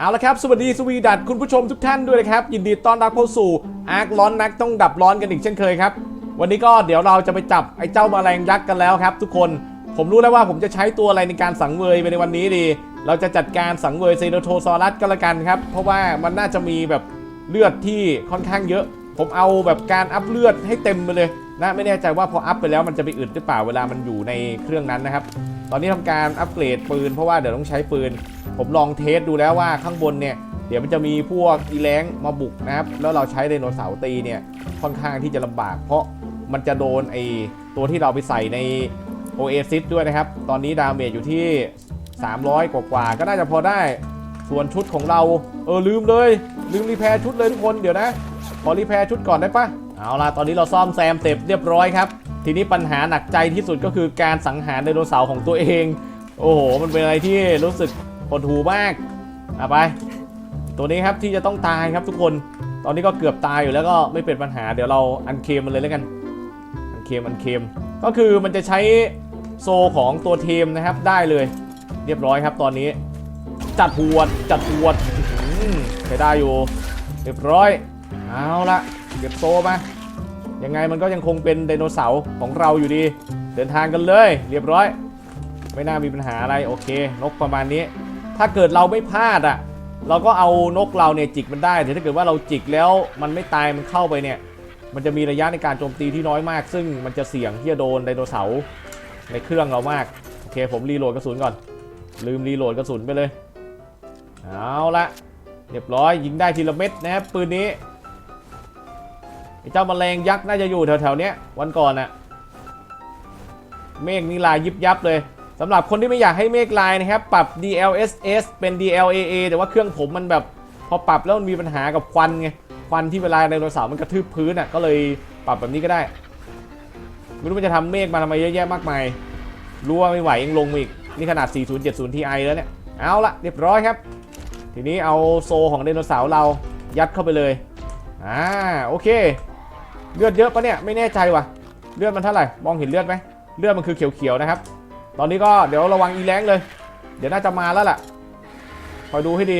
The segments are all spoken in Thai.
เอาละครับ สวัสดีสวีดัตคุณผู้ชมทุกท่านด้วยนะครับ ยินดีต้อนรับเข้าสู่อาร์คร้อนนักต้องดับร้อนกันอีกเช่นเคยครับ วันนี้ก็เดี๋ยวเราจะไปจับไอ้เจ้าแมลงยักษ์กันแล้วครับ ทุกคนผมรู้แล้วว่าผมจะใช้ตัวอะไรในการสังเวยไปในวันนี้ดี เราจะจัดการสังเวยเซโนโทซอรัสก็แล้วกันครับ เพราะว่ามันน่าจะมีแบบเลือดที่ค่อนข้างเยอะ ผมเอาแบบการอัพเลือดให้เต็มไปเลยนะไม่แน่ใจว่าพออัพไปแล้วมันจะไปอึดหรือเปล่าเวลามันอยู่ในเครื่องนั้นนะครับ ตอนนี้ทำการอัปเกรดปืนเพราะว่าเดี๋ยวต้องใช้ปืน ผมลองเทสดูแล้วว่าข้างบนเนี่ยเดี๋ยวมันจะมีพวกอีแรงมาบุกนะครับ แล้วเราใช้ไดโนเสาร์ตีเนี่ยค่อนข้างที่จะลำบาก เพราะมันจะโดนไอตัวที่เราไปใส่ในโอเอซิสด้วยนะครับ ตอนนี้ดาเมจอยู่ที่ 300 กว่าๆก็น่าจะพอได้ ส่วนชุดของเราเออลืมเลย ลืมรีแพร์ชุดเลยทุกคนเดี๋ยวนะขอรีแพร์ชุดก่อนได้ปะเอาล่ะตอนนี้เราซ่อมแซมเสร็จเรียบร้อยครับ ทีนี้ปัญหาหนักใจที่สุดก็คือการสังหารไดโนเสาร์ของตัวเอง โอ้โห มันเป็นอะไรที่รู้สึก หดหูมากเอาไป ตัวนี้ครับที่จะต้องตายครับทุกคน ตอนนี้ก็เกือบตายอยู่แล้วก็ไม่เป็นปัญหา เดี๋ยวเราอันเคมมันเลยแล้วกัน อันเคมอันเคม ก็คือมันจะใช้โซของตัวเทมนะครับได้เลย เรียบร้อยครับตอนนี้ จัดหวดจัดหวดใช้ได้อยู่ เรียบร้อย เอาละเก็บโซมายังไงมันก็ยังคงเป็นไดโนเสาร์ของเราอยู่ดี เดินทางกันเลย เรียบร้อย ไม่น่ามีปัญหาอะไรโอเค นกประมาณนี้ ถ้าเกิดเราไม่พลาดอะ เราก็เอานกเราเนี่ยจิกมันได้แต่ถ้าเกิดว่าเราจิกแล้วมันไม่ตายมันเข้าไปเนี่ย มันจะมีระยะในการโจมตีที่น้อยมาก ซึ่งมันจะเสี่ยงที่จะโดนไดโนเสาร์ในเครื่องเรามาก โอเคผมรีโหลดกระสุนก่อน ลืมรีโหลดกระสุนไปเลย เอาละเรียบร้อยยิงได้ทีละเม็ดนะครับปืนนี้ไอ้เจ้าแมลงยักษ์น่าจะอยู่แถวๆเนี้ยวันก่อนอะเมฆนี่ลายยิบยับเลย สำหรับคนที่ไม่อยากให้เมฆลายนะครับ ปรับ DLSS เป็น DLAA แต่ว่าเครื่องผมมันแบบพอปรับแล้วมันมีปัญหากับควันไง ควันที่เวลาไดโนเสาร์มันกระทืบพื้นอะก็เลยปรับแบบนี้ก็ได้ ไม่รู้มันจะทำเมฆมาทำไมเยอะแยะมากมาย รู้ว่าไม่ไหวยังลงมาอีก นี่ขนาด 4070 Ti แล้วเนี่ย เอาละเรียบร้อยครับ ทีนี้เอาโซของไดโนเสาร์เรายัดเข้าไปเลย อ่า โอเค เลือดเยอะปะเนี่ย ไม่แน่ใจว่ะ เลือดมันเท่าไหร่ มองเห็นเลือดไหม เลือดมันคือเขียวๆนะครับ ตอนนี้ก็เดี๋ยวระวังอีแรงเลย เดี๋ยวน่าจะมาแล้วแหละคอยดูให้ดี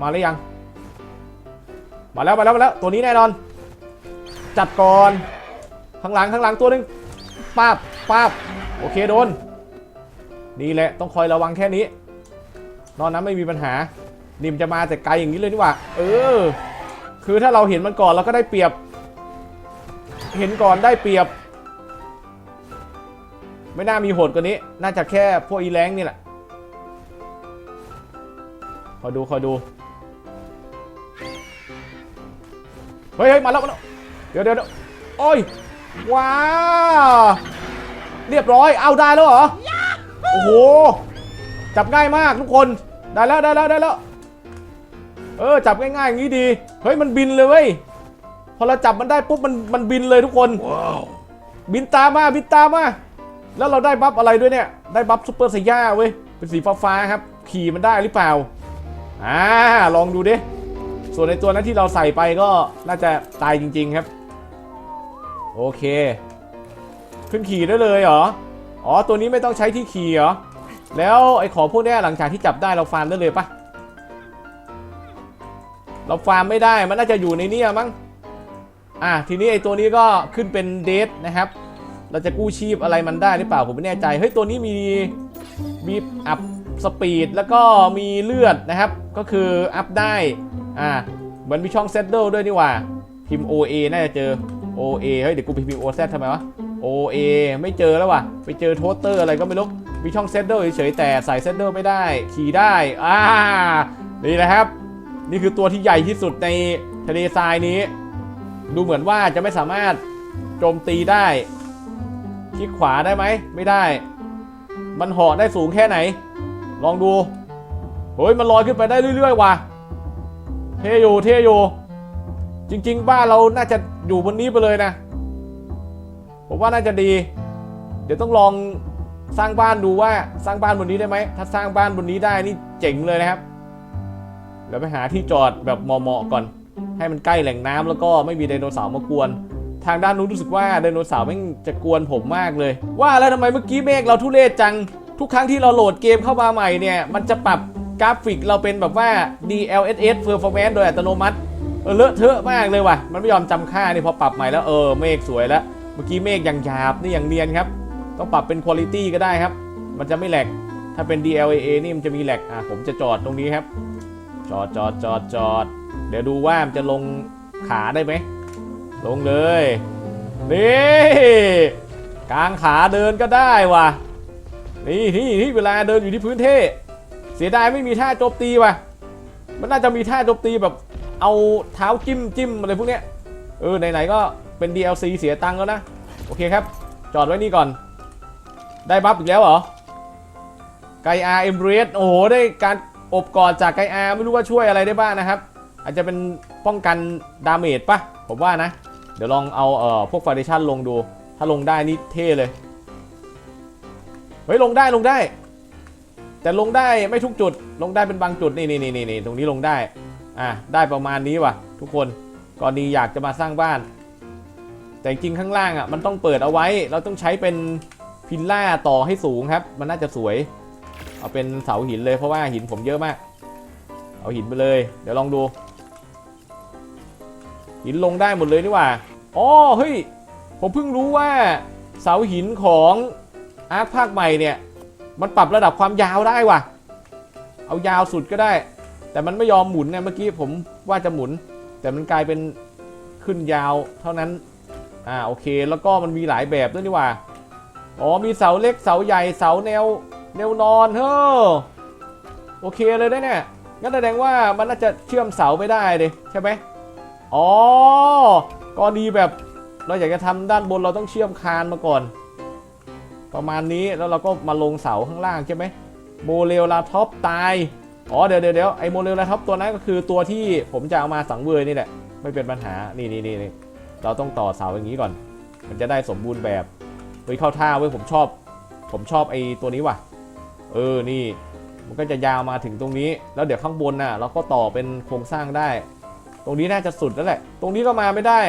มาหรือยัง มาแล้วมาแล้วมาแล้วตัวนี้แน่นอน จัดก่อนข้างหลังข้างหลังตัวหนึงป้าบป้าบโอเคโดน นี่แหละต้องคอยระวังแค่นี้ นอกนั้นไม่มีปัญหา นิมจะมาแต่ไกลอย่างนี้เลยนี่หว่า เออ คือถ้าเราเห็นมันก่อนเราก็ได้เปรียบ เห็นก่อนได้เปรียบ ไม่น่ามีโหดกว่านี้ น่าจะแค่พวกอีแรงนี่แหละคอยดูคอยดูเฮ้ยเฮ้ยมาแล้วมาแล้ว เดี๋ยวเดี๋ยวเดี๋ยวโอ้ย ว้าวเรียบร้อย เอาได้แล้วเหรอ โอ้โห จับง่ายมากทุกคน ได้แล้วได้แล้วได้แล้ว เออ จับง่ายๆอย่างนี้ดี เฮ้ย มันบินเลยเว้ย พอเราจับมันได้ปุ๊บ มัน มันบินเลยทุกคน บินตามมา บินตามมา แล้วเราได้บัฟอะไรด้วยเนี่ย ได้บัฟซูเปอร์ไซย่าเว้ย เป็นสีฟ้าๆครับ ขี่มันได้หรือเปล่า อ่า ลองดูดิ ส่วนในตัวนั้นที่เราใส่ไปก็น่าจะตายจริง ๆครับ โอเค ขึ้นขี่ได้เลยเหรอ อ๋อ ตัวนี้ไม่ต้องใช้ที่ขี่เหรอ แล้วไอ้ของพวกเนี้ยหลังจากที่จับได้เราฟาร์มได้เลยปะเราฟาร์มไม่ได้ มันน่าจะอยู่ในนี้มั้ง อะ ทีนี้ไอ้ตัวนี้ก็ขึ้นเป็นเดทนะครับ เราจะกู้ชีพอะไรมันได้หรือเปล่าผมไม่แน่ใจ เฮ้ยตัวนี้มีมีอัพสปีดแล้วก็มีเลือดนะครับ ก็คืออัพได้อ่าเหมือนมีช่องเซตเดิลด้วยนี่ว่า พิมพ์ OA น่าจะเจอ OA เฮ้ยเดี๋ยวกูไปพิมพ์ OZ ทำไมวะ OA ไม่เจอแล้วว่ะ ไปเจอโทสเตอร์อะไรก็ไม่รู้มีช่องเซตเดิลเฉยๆแต่ใส่เซตเดิลไม่ได้ ขี่ได้อ่านี่แหละครับ นี่คือตัวที่ใหญ่ที่สุดในทะเลทรายนี้ ดูเหมือนว่าจะไม่สามารถโจมตีได้ คลิกขวาได้ไหม ไม่ได้ มันเหาะได้สูงแค่ไหน ลองดูเฮ้ยมันลอยขึ้นไปได้เรื่อยๆว่ะ เท่อยู่เท่อยู่จริง ๆ บ้านเราน่าจะอยู่บนนี้ไปเลยนะ ผมว่าน่าจะดี เดี๋ยวต้องลองสร้างบ้านดูว่าสร้างบ้านบนนี้ได้ไหม ถ้าสร้างบ้านบนนี้ได้นี่เจ๋งเลยนะครับ เดี๋ยวไปหาที่จอดแบบเหมาะๆก่อน ให้มันใกล้แหล่งน้ำแล้วก็ไม่มีไดโนเสาร์มากวน ทางด้านนู้นรู้สึกว่าไดโนเสาร์แม่งจะกวนผมมากเลย ว่าแล้วทำไมเมื่อกี้เมฆเราทุเรศจัง ทุกครั้งที่เราโหลดเกมเข้ามาใหม่เนี่ย มันจะปรับกราฟิกเราเป็นแบบว่า DLSS Performance โดยอัตโนมัติเออเลอะเทอะมากเลยว่ะ มันไม่ยอมจำค่านี่พอปรับใหม่แล้วเออเมฆสวยแล้ว เมื่อกี้เมฆยังหยาบนี่ย่างเนียนครับ ต้องปรับเป็นคุณ i t y ก็ได้ครับ มันจะไม่แหลก ถ้าเป็น DLAA นี่มันจะมีแหลกอะผมจะจอดตรงนี้ครับ จอดจอดจอดจอดเดี๋ยวดูว่ามันจะลงขาได้ไหม ลงเลย นี่กลางขาเดินก็ได้ว่ะ นี่นี่นี่เวลาเดินอยู่ที่พื้นเท่เสียดายไม่มีท่าโจมตีว่ะ มันน่าจะมีท่าโจมตีแบบเอาเท้าจิ้มจิ้มอะไรพวกเนี้ย เออไหนๆก็เป็น DLC เสียตังค์แล้วนะ โอเคครับ จอดไว้นี่ก่อน ได้บัฟอีกแล้วเหรอ ไกอาเอ็มเรสโอ้โห ได้การอบกอดจากไกอาไม่รู้ว่าช่วยอะไรได้บ้างนะครับ อาจจะเป็นป้องกันดาเมจปะผมว่านะ ดี๋ยวลองเอาเอ่อพวกฟ u เดชั่นลงดู ถ้าลงได้นี่เท่เลย เฮ้ยลงได้ลงได้ แต่ลงได้ไม่ทุกจุด ลงได้เป็นบางจุดนี่นี่นี่นี่ตรงนี้ลงได้ อะได้ประมาณนี้ว่ะ ทุกคนกรณีอยากจะมาสร้างบ้าน แต่จริงข้างล่างอะมันต้องเปิดเอาไว้ เราต้องใช้เป็นพิลล่าต่อให้สูงครับ มันน่าจะสวย เอาเป็นเสาหินเลยเพราะว่าหินผมเยอะมาก เอาหินไปเลย เดี๋ยวลองดูหินลงได้หมดเลยนี่ว่า อ๋อเฮ้ย ผมเพิ่งรู้ว่าเสาหินของอาร์คภาคใหม่เนี่ย มันปรับระดับความยาวได้ว่ะ เอายาวสุดก็ได้ แต่มันไม่ยอมหมุนเนี่ยเมื่อกี้ผมว่าจะหมุน แต่มันกลายเป็นขึ้นยาวเท่านั้น อ่าโอเค แล้วก็มันมีหลายแบบด้วยนี่ว่า อ๋อมีเสาเล็กเสาใหญ่เสาแนวแนวนอนเฮ้อโอเคเลยนะเนี่ยงั้นแสดงว่ามันน่าจะเชื่อมเสาไม่ได้เลยใช่ไหมอ๋อ กรณีแบบเราอยากจะทำด้านบนเราต้องเชื่อมคานมาก่อน ประมาณนี้แล้วเราก็มาลงเสาข้างล่างใช่ไหมโมเลลาท็อปตายอ๋อเดี๋ยวเดี๋ยวไอโมเลลาท็อปตัวนั้นก็คือตัวที่ผมจะเอามาสังเวยนี่แหละไม่เป็นปัญหานี่นี่นี่นี่เราต้องต่อเสาอย่างนี้ก่อน มันจะได้สมบูรณ์แบบเฮ้ยเข้าท่าเว้ยผมชอบ ผมชอบไอตัวนี้ว่ะ เออนี่มันก็จะยาวมาถึงตรงนี้ แล้วเดี๋ยวข้างบนน่ะเราก็ต่อเป็นโครงสร้างได้ ตรงนี้น่าจะสุดแล้วแหละ ตรงนี้ก็มาไม่ได้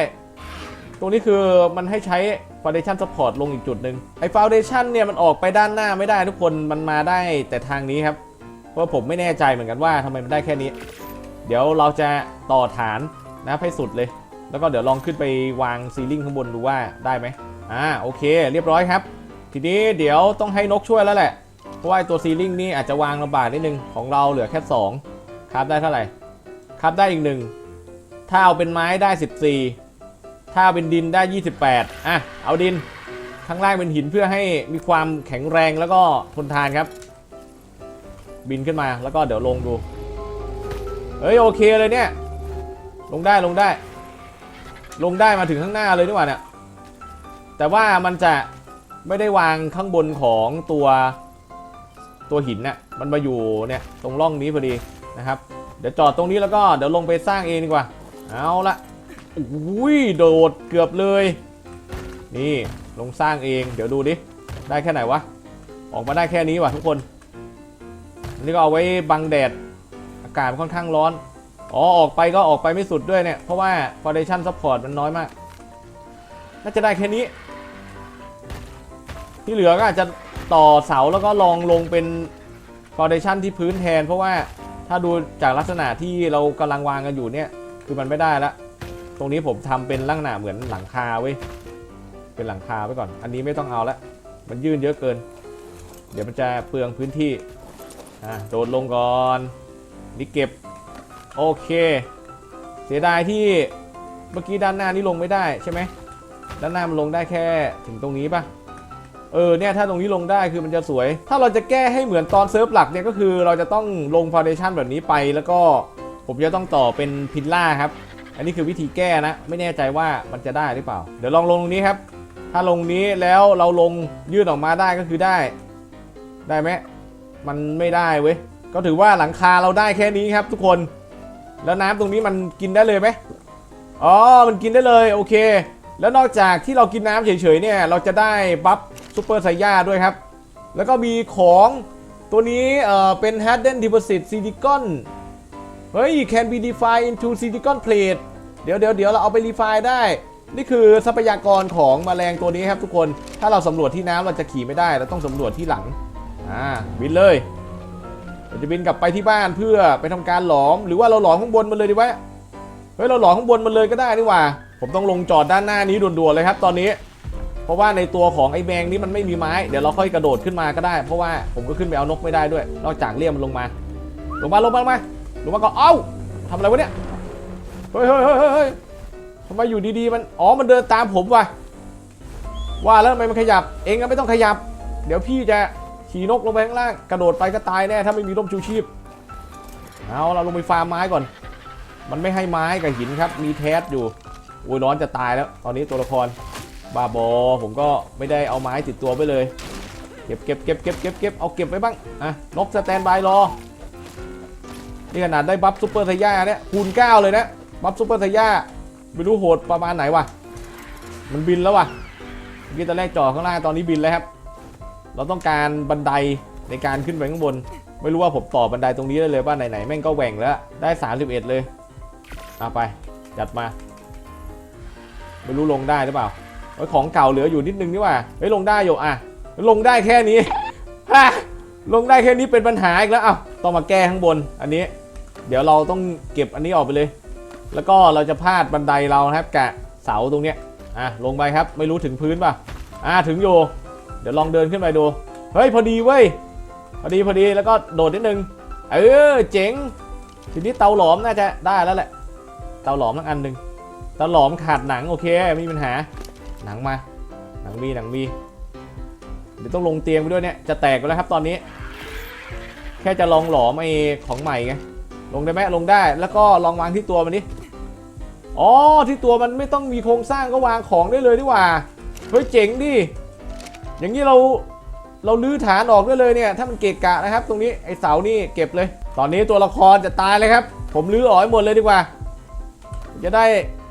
ตรงนี้คือมันให้ใช้ Foundation Support ลงอีกจุดหนึ่งไอ้ Foundation เนี่ยมันออกไปด้านหน้าไม่ได้ทุกคนมันมาได้แต่ทางนี้ครับ เพราะผมไม่แน่ใจเหมือนกันว่าทำไมมันได้แค่นี้ เดี๋ยวเราจะต่อฐานนะให้สุดเลย แล้วก็เดี๋ยวลองขึ้นไปวางซีลิงข้างบนดูว่าได้ไหมอ่าโอเค เรียบร้อยครับ ทีนี้เดี๋ยวต้องให้นกช่วยแล้วแหละ เพราะว่าไอ้ตัวซีลิงนี่อาจจะวางลำบากนิดนึงของเราเหลือแค่2ครับได้เท่าไหร่ครับได้อีกหนึ่ง ถ้าเอาเป็นไม้ได้ 14 ถ้าเป็นดินได้ 28 อะ เอาดิน ข้างล่างเป็นหินเพื่อให้มีความแข็งแรงแล้วก็ทนทานครับ บินขึ้นมาแล้วก็เดี๋ยวลงดู เฮ้ยโอเคเลยเนี่ย ลงได้ลงได้ ลงได้มาถึงข้างหน้าเลยนี่หว่าเนี่ย แต่ว่ามันจะไม่ได้วางข้างบนของตัวตัวหินน่ะมันมาอยู่เนี่ยตรงร่องนี้พอดีนะครับ เดี๋ยวจอดตรงนี้แล้วก็เดี๋ยวลงไปสร้างเองดีกว่า เอาละอุ้ยโดดเกือบเลย นี่ลงสร้างเอง เดี๋ยวดูดิ ได้แค่ไหนวะ ออกมาได้แค่นี้ว่ะทุกคนนนี้ก็เอาไว้บังแดด อากาศมันค่อนข้างร้อน อ๋อ ออกไปก็ออกไปไม่สุดด้วยเนี่ย เพราะว่า Foundation Support มันน้อยมาก น่าจะได้แค่นี้ ที่เหลือก็อาจจะต่อเสาแล้วก็ลองลงเป็น Foundation ที่พื้นแทน เพราะว่าถ้าดูจากลักษณะที่เรากำลังวางกันอยู่เนี่ย คือมันไม่ได้ละ ตรงนี้ผมทำเป็นลักษณะเหมือนหลังคาเว้ย เป็นหลังคาไว้ก่อน อันนี้ไม่ต้องเอาละ มันยื่นเยอะเกิน เดี๋ยวมันจะเปลืองพื้นที่ อะโดดลงก่อน นี่เก็บ โอเค เสียดายที่เมื่อกี้ด้านหน้านี่ลงไม่ได้ใช่ไหม ด้านหน้ามันลงได้แค่ถึงตรงนี้ปะเออเนี่ยถ้าตรงนี้ลงได้คือมันจะสวย ถ้าเราจะแก้ให้เหมือนตอนเซิร์ฟหลักเนี่ยก็คือเราจะต้องลงฟ u n เดชั่นแบบนี้ไปแล้วก็ ผมจะต้องต่อเป็นพิลล่าครับ อันนี้คือวิธีแก้นะ ไม่แน่ใจว่ามันจะได้หรือเปล่า เดี๋ยวลองลงตรงนี้ครับ ถ้าลงนี้แล้วเราลงยื่นออกมาได้ก็คือได้ ได้ไหมมันไม่ได้เว้ย ก็ถือว่าหลังคาเราได้แค่นี้ครับ ทุกคน แล้วน้ำตรงนี้มันกินได้เลยไหมอ๋อ มันกินได้เลยโอเค แล้วนอกจากที่เรากินน้ำเฉยๆเนี่ย เราจะได้บัฟซูเปอร์ไซย่าด้วยครับ แล้วก็มีของตัวนี้เอ่อเป็น Hidden Deposit Silicon เฮ้ย can be defined into silicon plate เดี๋ยวเดี๋ยวเดี๋ยวเราเอาไป refine ได้ นี่คือทรัพยากรของแมลงตัวนี้ครับทุกคน ถ้าเราสำรวจที่น้ำเราจะขี่ไม่ได้ เราต้องสำรวจที่หลัง อ่า บินเลยเราจะบินกลับไปที่บ้านเพื่อไปทำการหลอม หรือว่าเราหลอมข้างบนมันเลยดีวะเฮ้ย เราหลอมข้างบนมันเลยก็ได้นี่หว่า ผมต้องลงจอดด้านหน้านี้ด่วนๆเลยครับ ตอนนี้ เพราะว่าในตัวของไอ้แมงนี้มันไม่มีไม้ เดี๋ยวเราค่อยกระโดดขึ้นมาก็ได้ เพราะว่าผมก็ขึ้นไปเอานกไม่ได้ด้วย นอกจากเลี่ยมมันลงมา ลงมาลงมาลงมา ลงมาก่อนเอ้าทำอะไรวะเนี่ยเฮ้ยเฮ้ยเฮ้ยเฮ้ยเฮ้ยทำไมอยู่ดีๆมัน อ๋อ มันเดินตามผมว่ะ ว่าแล้วทำไมมันขยับ เองก็ไม่ต้องขยับ เดี๋ยวพี่จะขี่นกลงไปข้างล่าง กระโดดไปก็ตายแน่ ถ้าไม่มีร่มชูชีพ เอาเราลงไปฟาร์มไม้ก่อน มันไม่ให้ไม้กับหินครับ มีแทสอยู่โอ้ยร้อนจะตายแล้ว ตอนนี้ตัวละครบาบอ ผมก็ไม่ได้เอาไม้ติดตัวไปเลย เก็บเก็บเก็บเก็บเก็บเก็บเอาเก็บไว้บ้าง อะ นกสแตนบายรอ นี่ขนาดได้บัฟซูเปอร์ไทย่าเนี่ยคูณ9เลยนะบัฟซูเปอร์ไทย่าไม่รู้โหดประมาณไหนวะมันบินแล้ววะเมื่อกี้ตอนแรกจอดข้างล่างตอนนี้บินแล้วครับ เราต้องการบันไดในการขึ้นไปข้างบน ไม่รู้ว่าผมต่อบันไดตรงนี้ได้เลยป่ะไหนๆแม่งก็แหว่งแล้วได้ 31 เลยเอาไปจัดมา ไม่รู้ลงได้หรือเปล่าเอ้ของเก่าเหลืออยู่นิดนึงนี่ว่าเฮ้ยลงได้อยู่อะลงได้แค่นี้ฮะลงได้แค่นี้เป็นปัญหาอีกแล้วเอ้าต้องมาแก้ข้างบนอันนี้ เดี๋ยวเราต้องเก็บอันนี้ออกไปเลย แล้วก็เราจะพาดบันไดเราครับแกะเสาตรงเนี้ยอะลงไปครับไม่รู้ถึงพื้นป่ะอะถึงอยู่เดี๋ยวลองเดินขึ้นไปดูเฮ้ยพอดีเว้ยพอดีพอดีแล้วก็โดดนิดนึงเออเจ๋งทีนี้เตาหลอมน่าจะได้แล้วแหละ เตาหลอมทั้งอันหนึ่งเตาหลอมขาดหนังโอเคไม่มีปัญหาหนังมาหนังมีหนังมีเดี๋ยวต้องลงเตียงไปด้วยเนี่ยจะแตกไปแล้วครับตอนนี้ แค่จะลองหลอมไอ้ของใหม่ไง ลงได้ไหมลงได้แล้วก็ลองวางที่ตัวมันดิอ๋อที่ตัวมันไม่ต้องมีโครงสร้างก็วางของได้เลยดีกว่าเฮ้ยเจ๋งดิอย่างนี้เราเราลื้อฐานออกได้เลยเนี่ยถ้ามันเกะกะนะครับ ตรงนี้ไอ้เสานี่เก็บเลย ตอนนี้ตัวละครจะตายเลยครับ ผมลื้อออกให้หมดเลยดีกว่า จะได้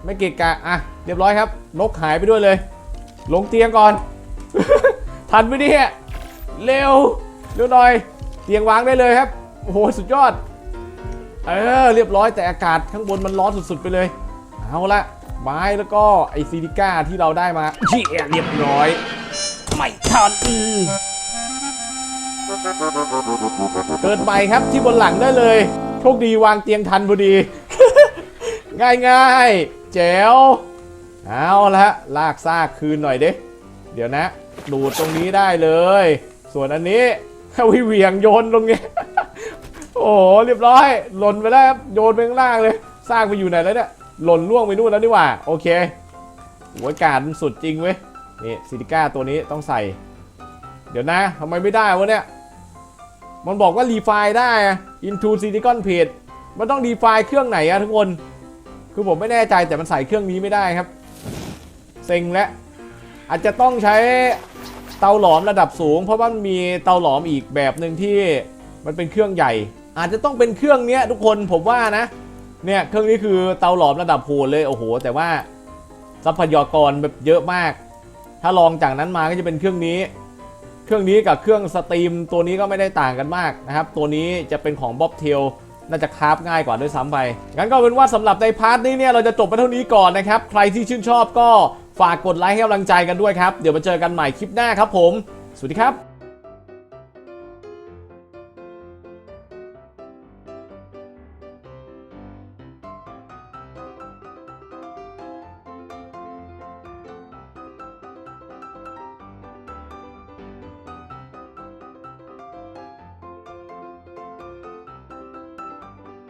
ไม่เกะกะอะเรียบร้อยครับ นกหายไปด้วยเลย ลงเตียงก่อน ทันไหมเนี่ยเร็วเร็วหน่อย เตียงวางได้เลยครับโอ้โหสุดยอด เออเรียบร้อยแต่อากาศข้างบนมันร้อนสุดๆไปเลย เอาละไม้แล้วก็ไอซีดิก้าที่เราได้มาเชี่ยเรียบร้อย ไม่ทันเกิดใหม่ครับที่บนหลังได้เลย โชคดีวางเตียงทันพอดี ง่ายๆแจ๋วเอาละลากซากคืนหน่อยเด้เดี๋ยวนะ ดูดตรงนี้ได้เลย ส่วนอันนี้วิเวียงโยนลงเนี้ย โอ้โหเรียบร้อย หล่นไปแล้วครับ โยนไปข้างล่างเลย สร้างไปอยู่ไหนแล้วเนี่ย หล่นล่วงไปนู่นแล้วนี่หว่า โอเคหัวอากาศมันสุดจริงเว้ย นี่ซิลิก้าตัวนี้ต้องใส่ เดี๋ยวนะทำไมไม่ได้วะเนี่ย มันบอกว่ารีไฟล์ได้อะ into silicon page มันต้องรีไฟล์เครื่องไหนอะทุกคน คือผมไม่แน่ใจแต่มันใส่เครื่องนี้ไม่ได้ครับ เซ็งและ อาจจะต้องใช้เตาหลอมระดับสูง เพราะว่ามันมีเตาหลอมอีกแบบหนึ่งที่มันเป็นเครื่องใหญ่ อาจจะต้องเป็นเครื่องเนี้ยทุกคนผมว่านะ เนี่ยเครื่องนี้คือเตาหลอมระดับโหดเลยโอ้โห แต่ว่าทรัพยากรแบบเยอะมาก ถ้าลองจากนั้นมาก็จะเป็นเครื่องนี้ เครื่องนี้กับเครื่องสตรีมตัวนี้ก็ไม่ได้ต่างกันมากนะครับ ตัวนี้จะเป็นของบ๊อบเทลน่าจะคราฟง่ายกว่าด้วยซ้ำไป งั้นก็เป็นว่าสำหรับในพาร์ทนี้เนี่ยเราจะจบไปเท่านี้ก่อนนะครับ ใครที่ชื่นชอบก็ฝากกดไลค์ให้กำลังใจกันด้วยครับ เดี๋ยวมาเจอกันใหม่คลิปหน้าครับผม สวัสดีครับ